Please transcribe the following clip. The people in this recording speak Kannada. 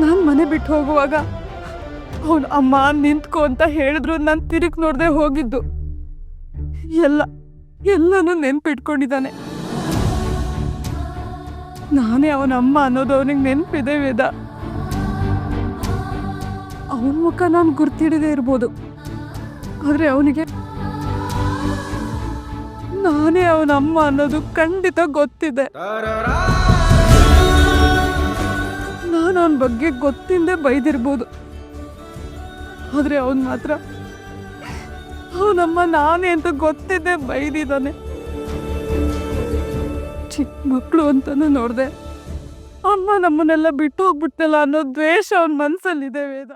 ನಾನು ಮನೆ ಬಿಟ್ಟು ಹೋಗುವಾಗ ಅವನು ಅಮ್ಮ ನಿಂತ್ಕೊ ಅಂತ ಹೇಳಿದ್ರು ನಾನು ತಿರುಗಿ ನೋಡದೆ ಹೋಗಿದ್ದು. ಎಲ್ಲ, ಎಲ್ಲನೂ ನೆನ್ಪಿಟ್ಕೊಂಡಿದ್ದಾನೆ. ನಾನೇ ಅವನ ಅಮ್ಮ ಅನ್ನೋದು ಅವನಿಗೆ ನೆನಪಿದೆ ವೇದ. ಅವನ ಮುಖ ನಾನು ಗುರ್ತಿಡದೆ ಇರ್ಬೋದು. ಆದ್ರೆ ಅವನಿಗೆ ನಾನೇ ಅವನ ಅಮ್ಮ ಅನ್ನೋದು ಖಂಡಿತ ಗೊತ್ತಿದೆ. ಬಗ್ಗೆ ಗೊತ್ತಿಂದೆ ಬೈದಿರ್ಬೋದು. ಆದರೆ ಅವನ್ ಮಾತ್ರ ಅವನಮ್ಮ ನಾನೇ ಅಂತ ಗೊತ್ತಿದ್ದೆ ಬೈದಿದ್ದಾನೆ. ಚಿಕ್ಕ ಮಕ್ಕಳು ಅಂತಾನು ನೋಡಿದೆ, ಅಮ್ಮ ನಮ್ಮನ್ನೆಲ್ಲ ಬಿಟ್ಟು ಹೋಗ್ಬಿಟ್ನಲ್ಲ ಅನ್ನೋ ದ್ವೇಷ ಅವನ ಮನಸ್ಸಲ್ಲಿದೆ ವೇದ.